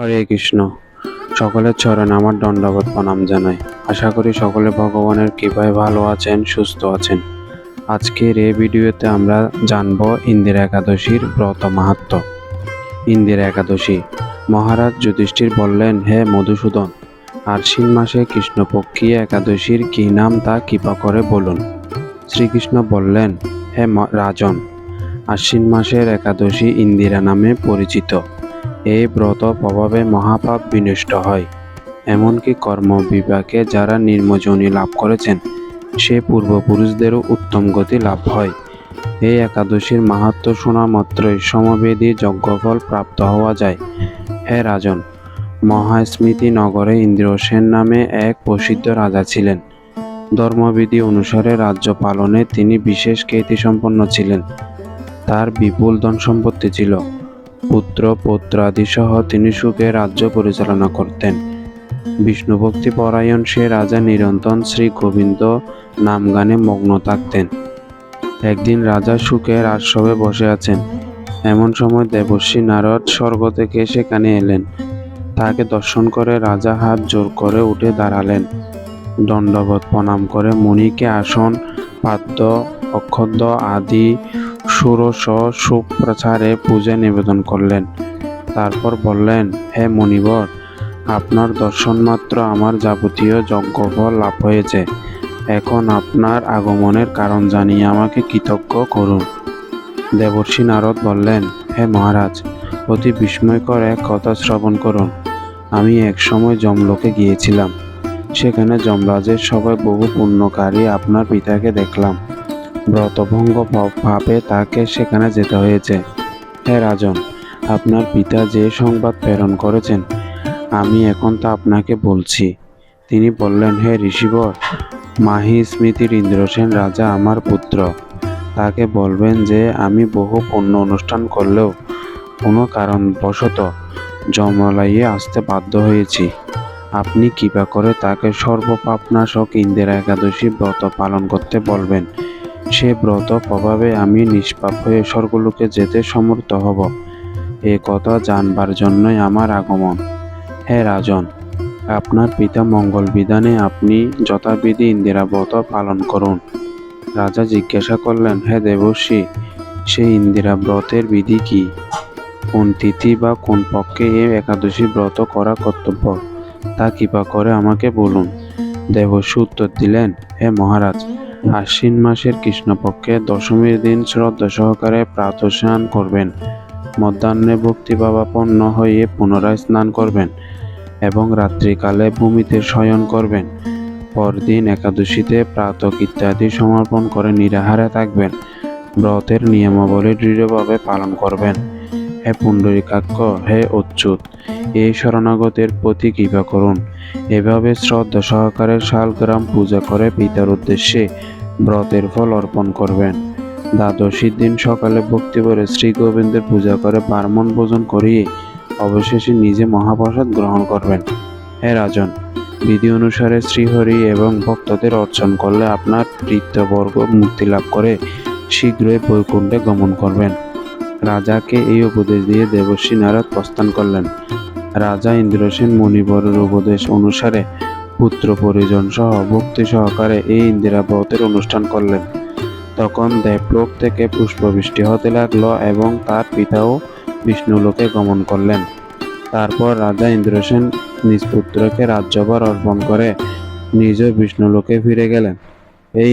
হরে কৃষ্ণ। সকলের চরণে আমার দণ্ডবোধ প্রণাম জানাই। আশা করি সকলে ভগবানের কৃপায় ভালো আছেন, সুস্থ আছেন। আজকের এই ভিডিওতে আমরা জানব ইন্দিরা একাদশীর ব্রত মাহাত্ম। ইন্দিরা একাদশী, মহারাজ যুধিষ্ঠির বললেন, হে মধুসূদন, আশ্বিন মাসে কৃষ্ণপক্ষী একাদশীর কী নাম তা কৃপা করে বলুন। শ্রীকৃষ্ণ বললেন, হে রাজন, আশ্বিন মাসের একাদশী ইন্দিরা নামে পরিচিত। এই ব্রত প্রভাবে মহাপাপ বিনষ্ট হয়। এমনকি কর্ম বিপাকে যারা নির্মজনী লাভ করেছেন, সে পূর্বপুরুষদেরও উত্তম গতি লাভ হয়। এই একাদশীর মাহাত্ম শোনা মাত্রই সমবেদী যজ্ঞফল প্রাপ্ত হওয়া যায়। হে রাজন, মহাস্মৃতি নগরে ইন্দ্রসেন নামে এক প্রসিদ্ধ রাজা ছিলেন। ধর্মবিধি অনুসারে রাজ্য পালনে তিনি বিশেষ খ্যাতিসম্পন্ন ছিলেন। তার বিপুল ধন সম্পত্তি ছিল। পুত্র, পৌত্রাদি সহ তিনি সুখে রাজ্য পরিচালনা করতেন। বিষ্ণুভক্তি পরায়ণ সে রাজা নিরন্তন শ্রী গোবিন্দ নাম গানে মগ্ন থাকতেন। একদিন রাজা সুখের আশ্রমে বসে আছেন। এমন সময় দেবর্ষী নারদ স্বর্গ থেকে সেখানে এলেন। তাকে দর্শন করে রাজা হাত জোর করে উঠে দাঁড়ালেন। দণ্ডবোধ প্রণাম করে মুনিকে আসন, পাদ্য অক্ষদ্য আদি ষোড়শ সুপ্রচারে পূজা নিবেদন করলেন। তারপর বললেন, হে মণিবর, আপনার দর্শন মাত্র আমার যাবতীয় যজ্ঞফল লাভ হয়েছে। এখন আপনার আগমনের কারণ জানিয়ে আমাকে কৃতজ্ঞ করুন। দেবর্ষী নারদ বললেন, হে মহারাজ, অতি বিস্ময়কর এক কথা শ্রবণ করুন। আমি এক সময় যমলোকে গিয়েছিলাম। সেখানে যমরাজের সবাই বহু পুণ্যকারী আপনার পিতাকে দেখলাম। ব্রতভঙ্গ পাপে তাকে সেখানে যেতে হয়েছে। হে রাজন, আপনার পিতা যে সংবাদ প্রেরণ করেছেন, আমি এখন তা আপনাকে বলছি। তিনি বললেন, হে ঋষিবর, মাহি স্মৃতির ইন্দ্রসেন রাজা আমার পুত্র। তাকে বলবেন যে, আমি বহু পণ্য অনুষ্ঠান করলেও কোনো কারণবশত জমলাইয়ে আসতে বাধ্য হয়েছি। আপনি কৃপা করে তাকে সর্বপাপনাশক ইন্দিরা একাদশী ব্রত পালন করতে বলবেন। সে ব্রত প্রভাবে আমি নিষ্পাপ হয়ে স্বর্গলোকে যেতে সমর্থ হব। এ কথা জানবার জন্যই আমার আগমন। হে রাজন, আপনার পিতা মঙ্গল বিধানে আপনি যথাবিধি ইন্দিরা ব্রত পালন করুন। রাজা জিজ্ঞাসা করলেন, হে দেবর্ষী সেই ইন্দিরা ব্রতের বিধি কি? কোন তিথি বা কোন পক্ষে এ একাদশী ব্রত করা কর্তব্য? তা কৃপা করে আমাকে বলুন। দেবর্ষী উত্তর দিলেন, হে মহারাজ আশ্বিন মাসের কৃষ্ণপক্ষে দশমীর দিন শ্রদ্ধা সহকারে প্রাতঃ স্নান করবেন। মধ্যাহ্নে ভক্তিভাবাপন্ন হয়ে পুনরায় স্নান করবেন এবং রাত্রিকালে ভূমিতে শয়ন করবেন। পরদিন একাদশীতে প্রাতক ইত্যাদি সমর্পণ করে নিরাহারে থাকবেন। ব্রতের নিয়মাবলী দৃঢ়ভাবে পালন করবেন। হে পুণ্ডরীকাক্ষ, হে অচ্যুত, এই শরণাগতের প্রতি কৃপা করুন। এভাবে শ্রদ্ধা সহকারে শালগ্রাম পূজা করে পিতার উদ্দেশ্যে ব্রতের ফল অর্পণ করবেন। দ্বাদশীর দিন সকালে ভক্তি করে শ্রী গোবিন্দের পূজা করে ব্রাহ্মণ ভোজন করিয়ে অবশেষে নিজে মহাপ্রসাদ গ্রহণ করবেন। হে রাজন, বিধি অনুসারে শ্রীহরি এবং ভক্তদের অর্চন করলে আপনার বৃত্তবর্গ মুক্তি লাভ করে শীঘ্রই বৈকুণ্ঠে গমন করবেন। রাজাকে এই উপদেশ দিয়ে দেবশ্রী নারদ প্রস্থান করলেন। রাজা ইন্দ্রসেন মণিবরের উপদেশ অনুসারে পুত্র পরিজন সহ ভক্তি সহকারে এই ইন্দিরা ব্রতের অনুষ্ঠান করলেন। তখন দেবলোক থেকে পুষ্পবৃষ্টি হতে লাগল এবং তার পিতাও বিষ্ণুলোকে গমন করলেন। তারপর রাজা ইন্দ্রসেন নিজ পুত্রকে রাজ্যভার অর্পণ করে নিজ বিষ্ণুলোকে ফিরে গেলেন। এই